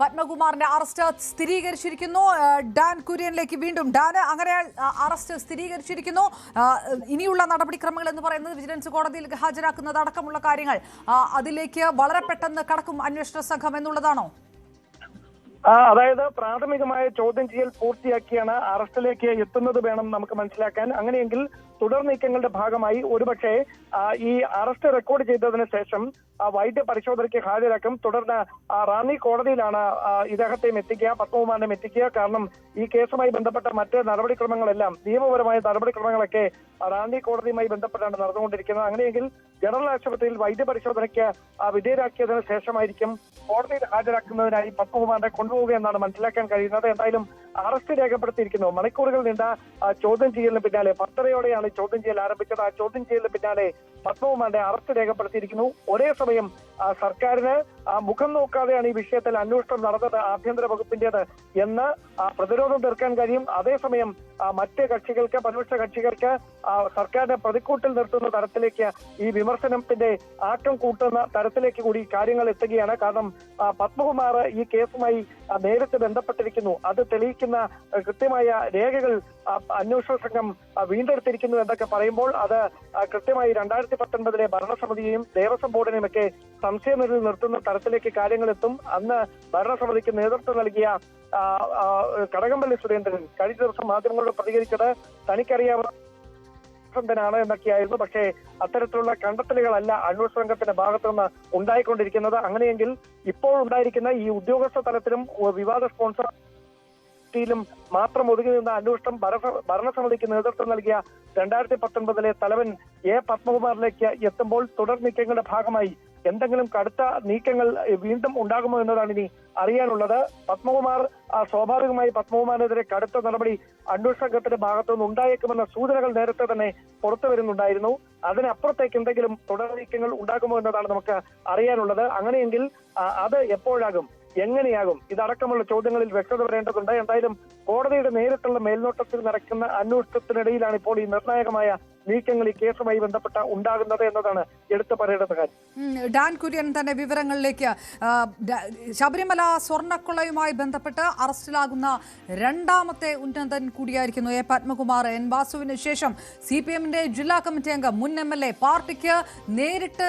പത്മകുമാറിന്റെ arrest സ്ഥിരീകരിച്ചിരിക്കുന്നു. Dan കുര്യനിലേക്ക് വീണ്ടും Dan അങ്ങനെ arrest സ്ഥിരീകരിച്ചിരിക്കുന്നു. ഇനിയുള്ള നടപടിക്രമങ്ങൾ എന്ന് പറയുന്നത് വിജിലൻസ് കോടതിയിൽ ഹാജരാക്കുന്നത് അടക്കമുള്ള കാര്യങ്ങൾ അതിലേക്ക് വളരെ പെട്ടെന്ന് കടക്കും അന്വേഷണ സംഘം എന്നുള്ളതാണോ? അതായത് പ്രാഥമികമായ ചോദ്യം ചെയ്യൽ പൂർത്തിയാക്കിയാണ് അറസ്റ്റിലേക്ക് എത്തുന്നത് വേണം നമുക്ക് മനസ്സിലാക്കാൻ. അങ്ങനെയെങ്കിൽ തുടർ നീക്കങ്ങളുടെ ഭാഗമായി ഒരുപക്ഷെ ഈ അറസ്റ്റ് റെക്കോർഡ് ചെയ്തതിന് ശേഷം വൈദ്യ പരിശോധനയ്ക്ക് ഹാജരാക്കും. തുടർന്ന് റാന്നി കോടതിയിലാണ് ഇദ്ദേഹത്തെയും എത്തിക്കുക പത്മകുമാറിനെയും എത്തിക്കുക. കാരണം ഈ കേസുമായി ബന്ധപ്പെട്ട മറ്റ് നടപടിക്രമങ്ങളെല്ലാം നിയമപരമായ നടപടിക്രമങ്ങളൊക്കെ റാന്നി കോടതിയുമായി ബന്ധപ്പെട്ടാണ് നടന്നുകൊണ്ടിരിക്കുന്നത്. അങ്ങനെയെങ്കിൽ ജനറൽ ആശുപത്രിയിൽ വൈദ്യപരിശോധനയ്ക്ക് വിധേയരാക്കിയതിനു ശേഷമായിരിക്കും കോടതിയിൽ ഹാജരാക്കുന്നതിനായി പത്മകുമാറിനെ കൊണ്ടുപോവുക എന്നാണ് മനസ്സിലാക്കാൻ കഴിയുന്നത്. എന്തായാലും അറസ്റ്റ് രേഖപ്പെടുത്തിയിരിക്കുന്നു. മണിക്കൂറുകൾ നീണ്ട ചോദ്യം ചെയ്യലിന് പിന്നാലെ പത്തരയോടെയാണ് ചോദ്യം ചെയ്യൽ ആരംഭിച്ചത്. ആ ചോദ്യം ചെയ്യലിന് പിന്നാലെ പത്മകുമാറിന്റെ അറസ്റ്റ് രേഖപ്പെടുത്തിയിരിക്കുന്നു. ഒരേ സമയം സർക്കാരിന് മുഖം നോക്കാതെയാണ് ഈ വിഷയത്തിൽ അന്വേഷണം നടന്നത് ആഭ്യന്തര വകുപ്പിന്റേത് എന്ന് പ്രതിരോധം തീർക്കാൻ കഴിയും. അതേസമയം മറ്റ് കക്ഷികൾക്ക് പ്രതിപക്ഷ കക്ഷികൾക്ക് സർക്കാരിനെ പ്രതിക്കൂട്ടിൽ നിർത്തുന്ന തരത്തിലേക്ക് ഈ വിമർശനത്തിന്റെ ആക്കം കൂട്ടുന്ന തരത്തിലേക്ക് കൂടി കാര്യങ്ങൾ എത്തുകയാണ്. കാരണം പത്മകുമാർ ഈ കേസുമായി നേരിട്ട് ബന്ധപ്പെട്ടിരിക്കുന്നു. അത് തെളിയിക്കുന്ന കൃത്യമായ രേഖകൾ അന്വേഷണ സംഘം വീണ്ടെടുത്തിരിക്കുന്നു എന്നൊക്കെ പറയുമ്പോൾ അത് കൃത്യമായി രണ്ടായിരത്തി പത്തൊൻപതിലെ ഭരണസമിതിയെയും ദേവസ്വം ബോർഡിനെയും ഒക്കെ സംശയം നിർത്തുന്ന തരത്തിലേക്ക് കാര്യങ്ങൾ എത്തും. അന്ന് ഭരണസമിതിക്ക് നേതൃത്വം നൽകിയ കടകംപള്ളി സുരേന്ദ്രൻ കഴിഞ്ഞ ദിവസം മാധ്യമങ്ങളോട് പ്രതികരിച്ചത് തനിക്കറിയാവുന്ന ാണ് എന്നൊക്കെയായിരുന്നു. പക്ഷേ അത്തരത്തിലുള്ള കണ്ടെത്തലുകളല്ല അന്വേഷണ സംഘത്തിന്റെ ഭാഗത്തുനിന്ന് ഉണ്ടായിക്കൊണ്ടിരിക്കുന്നത്. അങ്ങനെയെങ്കിൽ ഇപ്പോൾ ഉണ്ടായിരിക്കുന്ന ഈ ഉദ്യോഗസ്ഥ തലത്തിലും വിവാദ സ്പോൺസർ ിലും മാത്രം ഒതുങ്ങി നിന്ന അന്വേഷണം ഭരണ- ഭരണസമിതിക്ക് നേതൃത്വം നൽകിയ രണ്ടായിരത്തി പത്തൊൻപതിലെ തലവൻ എ പത്മകുമാറിലേക്ക് എത്തുമ്പോൾ തുടർ നീക്കങ്ങളുടെ ഭാഗമായി എന്തെങ്കിലും കടുത്ത നീക്കങ്ങൾ വീണ്ടും ഉണ്ടാകുമോ എന്നതാണ് ഇനി അറിയാനുള്ളത്. പത്മകുമാർ സ്വാഭാവികമായി പത്മകുമാറിനെതിരെ കടുത്ത നടപടി അന്വേഷണ ഭാഗത്തു ഭാഗത്തുനിന്ന് ഉണ്ടായേക്കുമെന്ന സൂചനകൾ നേരത്തെ തന്നെ പുറത്തു വരുന്നുണ്ടായിരുന്നു. അതിനപ്പുറത്തേക്ക് എന്തെങ്കിലും തുടർ നീക്കങ്ങൾ ഉണ്ടാകുമോ എന്നതാണ് നമുക്ക് അറിയാനുള്ളത്. അങ്ങനെയെങ്കിൽ അത് എപ്പോഴാകും? എങ്ങനെയാകും? ഇതടക്കമുള്ള ചോദ്യങ്ങളിൽ വ്യക്തത വരേണ്ടതുണ്ട്. എന്തായാലും കോടതിയുടെ നേരിട്ടുള്ള മേൽനോട്ടത്തിൽ നടക്കുന്ന അന്വേഷണത്തിനിടയിലാണ് ഇപ്പോൾ ഈ നിർണായകമായ നീക്കങ്ങൾ ഈ കേസുമായി ബന്ധപ്പെട്ട ഉണ്ടാകുന്നത് എന്നതാണ് എടുത്തു പറയേണ്ട കാര്യം. ഡാൻ കുര്യൻ തന്റെ വിവരങ്ങളിലേക്ക് ശബരിമല സ്വർണക്കൊള്ളയുമായി ബന്ധപ്പെട്ട് അറസ്റ്റിലാകുന്ന രണ്ടാമത്തെ ഉന്നതൻ കൂടിയായിരിക്കുന്നു എ പത്മകുമാർ. എൻ വാസുവിന് ശേഷം സി പി എമ്മിന്റെ ജില്ലാ കമ്മിറ്റി അംഗം മുൻ എം എൽ എ. പാർട്ടിക്ക് നേരിട്ട്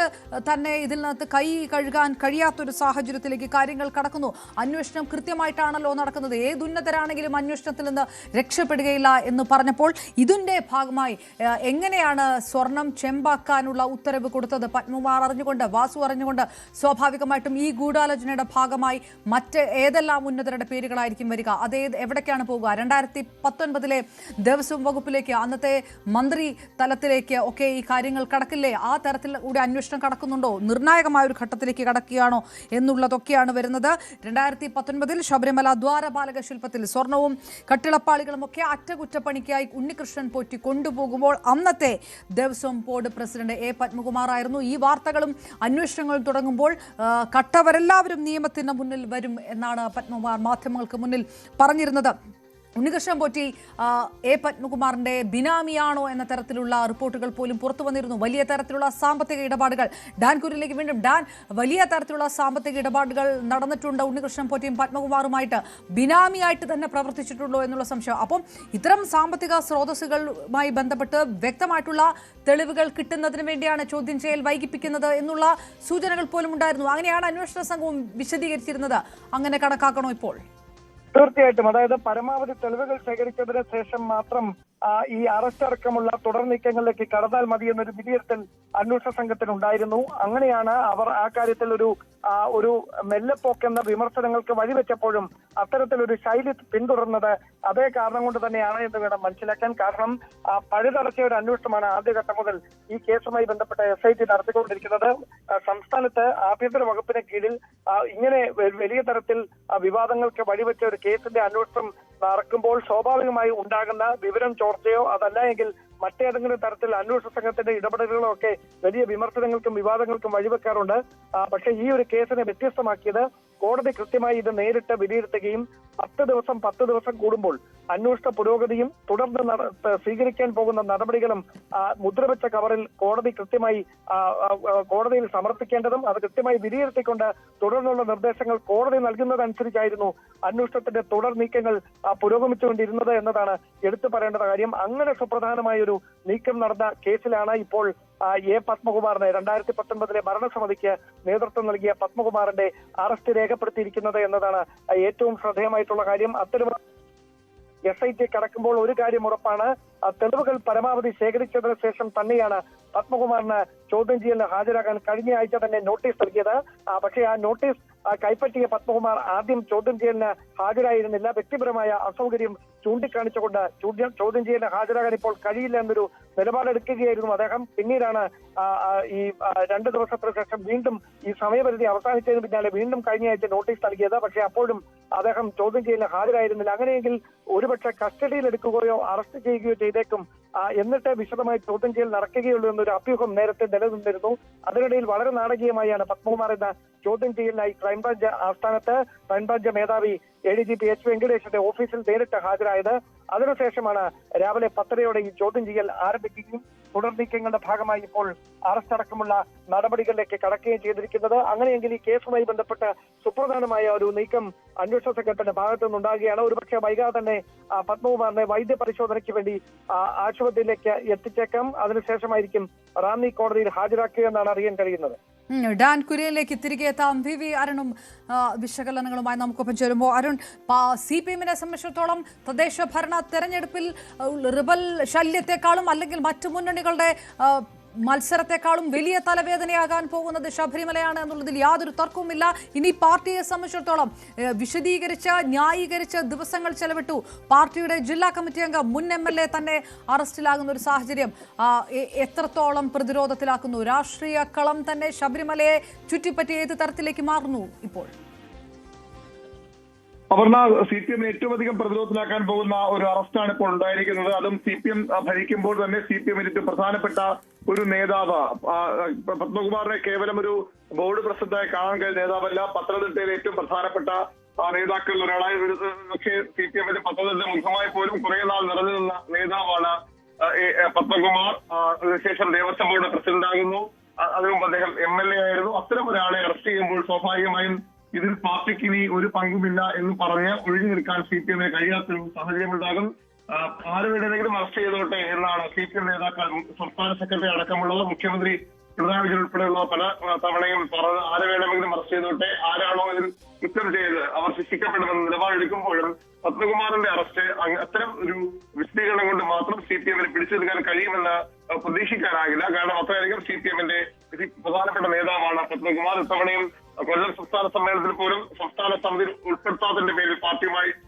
തന്നെ ഇതിനകത്ത് കൈ കഴുകാൻ കഴിയാത്തൊരു സാഹചര്യത്തിലേക്ക് കാര്യങ്ങൾ കടക്കുന്നു. അന്വേഷണം കൃത്യമായിട്ടാണല്ലോ നടക്കുന്നത്. ഏത് ഉന്നതരാണെങ്കിലും അന്വേഷണത്തിൽ നിന്ന് രക്ഷപ്പെടുകയില്ല എന്ന് പറഞ്ഞപ്പോൾ ഇതിന്റെ ഭാഗമായി ആ, എങ്ങനെയാണ് സ്വർണം ചെമ്പാക്കാനുള്ള ഉത്തരവ് കൊടുത്തത്? പത്മകുമാർ അറിഞ്ഞുകൊണ്ട് വാസു അറിഞ്ഞുകൊണ്ട് സ്വാഭാവികമായിട്ടും ഈ ഗൂഢാലോചനയുടെ ഭാഗമായി മറ്റ് ഏതെല്ലാം ഉന്നതരുടെ പേരുകളായിരിക്കും വരിക? അതേത് എവിടേക്കാണ് പോകുക? രണ്ടായിരത്തി പത്തൊൻപതിലെ ദേവസ്വം വകുപ്പിലേക്ക് അന്നത്തെ മന്ത്രി തലത്തിലേക്ക് ഒക്കെ ഈ കാര്യങ്ങൾ കടക്കില്ലേ? ആ തരത്തിൽ കൂടി അന്വേഷണം കടക്കുന്നുണ്ടോ? നിർണായകമായ ഒരു ഘട്ടത്തിലേക്ക് കടക്കുകയാണോ എന്നുള്ളതൊക്കെയാണ് വരുന്നത്. രണ്ടായിരത്തി പത്തൊൻപതിൽ ശബരിമല ദ്വാരപാലക ശില്പത്തിൽ സ്വർണവും കട്ടിളപ്പാളികളും ഒക്കെ അറ്റകുറ്റപ്പണിക്കായി ഉണ്ണികൃഷ്ണൻ പോറ്റി കൊണ്ടുപോകുമ്പോൾ അന്നത്തെ Devaswom board president A Padmakumar ആയിരുന്നു ഈ വാർത്തകളും അന്വേഷണങ്ങളും തുടങ്ങുമ്പോൾ കട്ടവരെല്ലാവരും നിയമത്തിന് മുന്നിൽ വരും എന്നാണ് പത്മകുമാർ മാധ്യമങ്ങൾക്ക് മുന്നിൽ പറഞ്ഞിരുന്നത്. ഉണ്ണികൃഷ്ണൻ പോറ്റി എ. പത്മകുമാറിന്റെ ബിനാമിയാണോ എന്ന തരത്തിലുള്ള റിപ്പോർട്ടുകൾ പോലും പുറത്തു വന്നിരുന്നു. വലിയ തരത്തിലുള്ള സാമ്പത്തിക ഇടപാടുകൾ. ഡാൻ കുര്യനിലേക്ക് വീണ്ടും. ഡാൻ വലിയ തരത്തിലുള്ള സാമ്പത്തിക ഇടപാടുകൾ നടന്നിട്ടുണ്ട് ഉണ്ണികൃഷ്ണൻ പോറ്റിയും പത്മകുമാറുമായിട്ട്. ബിനാമിയായിട്ട് തന്നെ പ്രവർത്തിച്ചിട്ടുള്ളൂ എന്നുള്ള സംശയം. അപ്പം ഇത്തരം സാമ്പത്തിക സ്രോതസ്സുകളുമായി ബന്ധപ്പെട്ട് വ്യക്തമായിട്ടുള്ള തെളിവുകൾ കിട്ടുന്നതിന് വേണ്ടിയാണ് ചോദ്യം ചെയ്യൽ വൈകിപ്പിക്കുന്നത് എന്നുള്ള സൂചനകൾ പോലും ഉണ്ടായിരുന്നു. അങ്ങനെയാണ് അന്വേഷണ സംഘവും വിശദീകരിച്ചിരുന്നത്. അങ്ങനെ കണക്കാക്കണോ ഇപ്പോൾ? തീർച്ചയായിട്ടും. അതായത് പരമാവധി തെളിവുകൾ ശേഖരിച്ചതിന് ശേഷം മാത്രം ഈ അറസ്റ്റ് അടക്കമുള്ള തുടർ നീക്കങ്ങളിലേക്ക് കടന്നാൽ മതി എന്നൊരു വിലയിരുത്തൽ അന്വേഷണ സംഘത്തിന് ഉണ്ടായിരുന്നു. അങ്ങനെയാണ് അവർ ആ കാര്യത്തിൽ ഒരു ഒരു മെല്ലെപ്പോക്കെന്ന വിമർശനങ്ങൾക്ക് വഴിവെച്ചപ്പോഴും അത്തരത്തിലൊരു ശൈലി പിന്തുടർന്നത് അതേ കാരണം കൊണ്ട് തന്നെയാണ് എന്ന് വേണം മനസ്സിലാക്കാൻ. കാരണം പഴുതടച്ച ഒരു അന്വേഷണമാണ് ആദ്യഘട്ടം മുതൽ ഈ കേസുമായി ബന്ധപ്പെട്ട എസ് ഐ ടി നടത്തിക്കൊണ്ടിരിക്കുന്നത്. സംസ്ഥാനത്ത് ആഭ്യന്തര വകുപ്പിന് കീഴിൽ ഇങ്ങനെ വലിയ തരത്തിൽ വിവാദങ്ങൾക്ക് വഴിവെച്ച ഒരു കേസിന്റെ അന്വേഷണം നടക്കുമ്പോൾ സ്വാഭാവികമായി ഉണ്ടാകുന്ന വിവരം ചോർച്ചയോ അതല്ല എങ്കിൽ മറ്റേതെങ്കിലും തരത്തിൽ അന്വേഷണ സംഘത്തിന്റെ ഇടപെടലുകളോ ഒക്കെ വലിയ വിമർശനങ്ങൾക്കും വിവാദങ്ങൾക്കും വഴിവെക്കാറുണ്ട്. പക്ഷേ ഈ ഒരു കേസിനെ വ്യത്യസ്തമാക്കിയത് കോടതി കൃത്യമായി ഇത് നേരിട്ട് വിലയിരുത്തുകയും പത്ത് ദിവസം പത്ത് ദിവസം കൂടുമ്പോൾ അന്വേഷണ പുരോഗതിയും തുടർന്ന് സ്വീകരിക്കാൻ പോകുന്ന നടപടികളും മുദ്രവെച്ച കവറിൽ കോടതി കൃത്യമായി കോടതിയിൽ സമർപ്പിക്കേണ്ടതും അത് കൃത്യമായി വിലയിരുത്തിക്കൊണ്ട് തുടർന്നുള്ള നിർദ്ദേശങ്ങൾ കോടതി നൽകുന്നതനുസരിച്ചായിരുന്നു അന്വേഷണത്തിന്റെ തുടർ നീക്കങ്ങൾ പുരോഗമിച്ചുകൊണ്ടിരുന്നത് എന്നതാണ് എടുത്തു പറയേണ്ട കാര്യം. അങ്ങനെ സുപ്രധാനമായ ഒരു നീക്കം നടന്ന കേസിലാണ് ഇപ്പോൾ എ പത്മകുമാറിനെ രണ്ടായിരത്തി പത്തൊൻപതിലെ ഭരണസമിതിക്ക് നേതൃത്വം നൽകിയ പത്മകുമാറിന്റെ അറസ്റ്റ് രേഖപ്പെടുത്തിയിരിക്കുന്നത് എന്നതാണ് ഏറ്റവും ശ്രദ്ധേയമായിട്ടുള്ള കാര്യം. അത്തരം എസ് ഐ ടി കടക്കുമ്പോൾ ഒരു കാര്യം ഉറപ്പാണ് തെളിവുകൾ പരമാവധി ശേഖരിച്ചതിന് ശേഷം തന്നെയാണ് പത്മകുമാറിന് ചോദ്യം ചെയ്യലിന് ഹാജരാകാൻ കഴിഞ്ഞ ആഴ്ച തന്നെ നോട്ടീസ് നൽകിയത്. പക്ഷേ ആ നോട്ടീസ് കൈപ്പറ്റിയ പത്മകുമാർ ആദ്യം ചോദ്യം ചെയ്യലിന് ഹാജരായിരുന്നില്ല. വ്യക്തിപരമായ അസൗകര്യം ചൂണ്ടിക്കാണിച്ചുകൊണ്ട് ചോദ്യം ചോദ്യം ചെയ്യലിന് ഹാജരാകാൻ ഇപ്പോൾ കഴിയില്ല എന്നൊരു നിലപാടെടുക്കുകയായിരുന്നു അദ്ദേഹം. പിന്നീടാണ് ഈ രണ്ടു ദിവസത്തിന് ശേഷം വീണ്ടും ഈ സമയപരിധി അവസാനിച്ചതിന് പിന്നാലെ വീണ്ടും കഴിഞ്ഞ ആഴ്ച നോട്ടീസ് നൽകിയത്. പക്ഷേ അപ്പോഴും അദ്ദേഹം ചോദ്യം ചെയ്യലിന് ഹാജരായിരുന്നില്ല. അങ്ങനെയെങ്കിൽ ഒരുപക്ഷെ കസ്റ്റഡിയിൽ എടുക്കുകയോ അറസ്റ്റ് ചെയ്യുകയോ ചെയ്തേക്കും. എന്നിട്ട് വിശദമായി ചോദ്യം ചെയ്യൽ നടക്കുകയുള്ളൂ എന്നൊരു അഭ്യൂഹം നേരത്തെ നിലനിന്നിരുന്നു. അതിനിടയിൽ വളരെ നാടകീയമായാണ് പത്മകുമാർ എന്ന ചോദ്യം ചെയ്യലിനായി ക്രൈംബ്രാഞ്ച് ആസ്ഥാനത്ത് ക്രൈംബ്രാഞ്ച് മേധാവി A D G P H വെങ്കടേഷിന്റെ ഓഫീസിൽ നേരിട്ട് ഹാജരായത്. അതിനുശേഷമാണ് രാവിലെ പത്തരയോടെ ഈ ചോദ്യം ചെയ്യൽ ആരംഭിക്കുകയും തുടർ നീക്കങ്ങളുടെ ഭാഗമായി ഇപ്പോൾ അറസ്റ്റ് അടക്കമുള്ള നടപടികളിലേക്ക് കടക്കുകയും ചെയ്തിരിക്കുന്നത്. അങ്ങനെയെങ്കിൽ ഈ കേസുമായി ബന്ധപ്പെട്ട് സുപ്രധാനമായ ഒരു നീക്കം അന്വേഷണ സംഘത്തിന്റെ ഭാഗത്തു നിന്നുണ്ടാകുകയാണ്. ഒരുപക്ഷെ വൈകാതെ തന്നെ പത്മകുമാറിനെ വൈദ്യ പരിശോധനയ്ക്ക് വേണ്ടി ആശുപത്രിയിലേക്ക് എത്തിച്ചേക്കാം. അതിനുശേഷമായിരിക്കും റാന്നി കോടതിയിൽ ഹാജരാക്കുക എന്നാണ് അറിയാൻ കഴിയുന്നത്. ഡാൻ കുര്യനിലേക്ക് തിരികെ എത്താം. വി വി അരുണും വിശകലനങ്ങളുമായി നമുക്കൊപ്പം ചേരുമ്പോൾ അരുൺ സി പി എമ്മിനെ സംബന്ധിച്ചിടത്തോളം തദ്ദേശ ഭരണ തെരഞ്ഞെടുപ്പിൽ റിബൽ ശല്യത്തെക്കാളും അല്ലെങ്കിൽ മറ്റു മുന്നണികളുടെ മത്സരത്തെക്കാളും വലിയ തലവേദനയാകാൻ പോകുന്നത് ശബരിമലയാണ് എന്നുള്ളതിൽ യാതൊരു തർക്കവുമില്ല. ഇനി പാർട്ടിയെ സംബന്ധിച്ചിടത്തോളം വിശദീകരിച്ച് ന്യായീകരിച്ച് ദിവസങ്ങൾ ചെലവിട്ടു. പാർട്ടിയുടെ ജില്ലാ കമ്മിറ്റി അംഗം മുൻ എം എൽ എ തന്നെ അറസ്റ്റിലാകുന്ന ഒരു സാഹചര്യം എത്രത്തോളം പ്രതിരോധത്തിലാക്കുന്നു. രാഷ്ട്രീയ കളം തന്നെ ശബരിമലയെ ചുറ്റിപ്പറ്റി ഏത് തരത്തിലേക്ക് മാറുന്നു ഇപ്പോൾ? അപർണ സി പി എം ഏറ്റവും അധികം പ്രതിരോധത്തിലാക്കാൻ പോകുന്ന ഒരു അറസ്റ്റാണ് ഇപ്പോൾ ഉണ്ടായിരിക്കുന്നത്. അതും സി പി എം ഭരിക്കുമ്പോൾ തന്നെ സി പി എമ്മിന് ഏറ്റവും പ്രധാനപ്പെട്ട ഒരു നേതാവ്. പത്മകുമാറിനെ കേവലം ഒരു ബോർഡ് പ്രസിദ്ധമായി കാണാൻ കഴിയുന്ന നേതാവല്ല പത്തനംതിട്ടയിലെ ഏറ്റവും പ്രധാനപ്പെട്ട നേതാക്കളിൽ ഒരാളായ ഒരു പക്ഷേ സി പി എമ്മിന്റെ പത്തനംതിട്ട മുഖമായി പോലും കുറെ നാൾ നിറഞ്ഞു നിന്ന നേതാവാണ് പത്മകുമാർ. അതിനുശേഷം ദേവസ്വം ബോർഡ് പ്രസിഡന്റ് ആകുന്നു അതിനുമുമ്പ് അതിനു മുമ്പ് അദ്ദേഹം എം എൽ എ ആയിരുന്നു. അത്തരം ഒരാളെ അറസ്റ്റ് ചെയ്യുമ്പോൾ സ്വാഭാവികമായും ഇതിൽ പാർട്ടിക്ക് ഇനി ഒരു പങ്കുമില്ല എന്ന് പറഞ്ഞ് ഒഴിഞ്ഞു നിൽക്കാൻ സി പി എമ്മിന് കഴിയാത്തൊരു സാഹചര്യമുണ്ടാകും. ഉണ്ടാകും ആരും ഏതെങ്കിലും അറസ്റ്റ് ചെയ്തോട്ടെ എന്നാണ് സി പി എം നേതാക്കൾ സംസ്ഥാന സെക്രട്ടറി അടക്കമുള്ളവർ മുഖ്യമന്ത്രി പിണറായി വിജയൻ ഉൾപ്പെടെയുള്ള പല തവണയും പറഞ്ഞ് ആരെ വേണമെങ്കിലും അറസ്റ്റ് ചെയ്തോട്ടെ ആരാണോ ഇതിൽ കുറ്റം ചെയ്ത് അവർ ശിക്ഷിക്കപ്പെടുമെന്ന് നിലപാടെടുക്കുമ്പോഴും പത്മകുമാറിന്റെ അറസ്റ്റ് അത്തരം ഒരു വിശദീകരണം കൊണ്ട് മാത്രം സി പി എമ്മിന് പിടിച്ചെടുക്കാൻ കഴിയുമെന്ന് പ്രതീക്ഷിക്കാനാകില്ല. കാരണം അത്രയധികം സി പി എമ്മിന്റെ പ്രധാനപ്പെട്ട നേതാവാണ് പത്മകുമാർ. ഇത്തവണയും കൊല്ലം സംസ്ഥാന സമ്മേളനത്തിൽ പോലും സംസ്ഥാന സമിതി ഉൾപ്പെടുത്താത്തതിന്റെ പേരിൽ പാർട്ടിയുമായി